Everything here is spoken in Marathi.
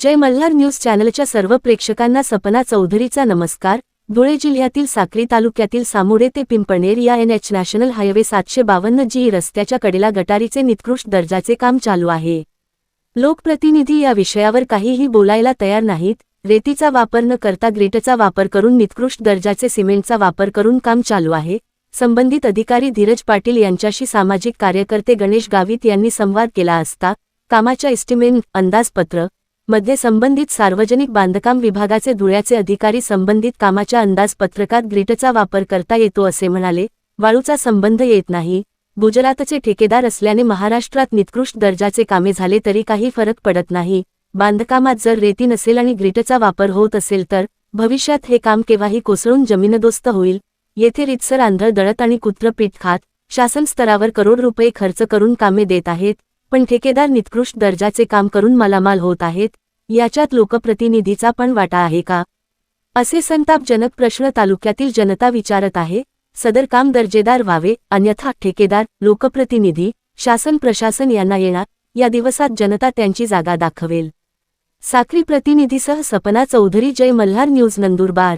जय मल्हार न्यूज चॅनलच्या सर्व प्रेक्षकांना सपना चौधरीचा नमस्कार. धुळे जिल्ह्यातील साक्री तालुक्यातील सामोडे ते पिंपणेर या एन एच नॅशनल हायवे सातशे बावन्न जी रस्त्याच्या कडेला गटारीचे निकृष्ट दर्जाचे काम चालू आहे. लोकप्रतिनिधी या विषयावर काहीही बोलायला तयार नाहीत. रेतीचा वापर न करता ग्रेटचा वापर करून निकृष्ट दर्जाचे सिमेंटचा वापर करून काम चालू आहे. संबंधित अधिकारी धीरज पाटील यांच्याशी सामाजिक कार्यकर्ते गणेश गावित यांनी संवाद केला असता कामाच्या इस्टिमेंट अंदाजपत्र मध्ये संबंधित सार्वजनिक बांधकाम विभागाचे धुळ्याचे अधिकारी संबंधित कामाच्या अंदाजपत्रकात ग्रीटचा वापर करता येतो असे म्हणाले. वाळूचा संबंध येत नाही. गुजरातचे ठेकेदार असल्याने महाराष्ट्रात निकृष्ट दर्जाचे कामे झाले तरी काही फरक पडत नाही. बांधकामात जर रेती नसेल आणि ग्रीटचा वापर होत असेल तर भविष्यात हे काम केव्हाही कोसळून जमीनदोस्त होईल. येथे रितसर आंधळ दळत आणि कुत्रपीठ खात शासन स्तरावर करोड रुपये खर्च करून कामे देत आहेत. पण ठेकेदार निकृष्ट दर्जाचे काम करून मालामाल होत आहेत याच्यात लोकप्रतिनिधीचा पण वाटा आहे का? असे संतापजनक प्रश्न तालुक्यातील जनता विचारत आहे सदर काम दर्जेदार व्हावे अन्यथा ठेकेदार लोकप्रतिनिधी शासन प्रशासन यांना येणार या दिवसात जनता त्यांची जागा दाखवेल. साक्री प्रतिनिधीसह सपना चौधरी जय मल्हार न्यूज नंदुरबार.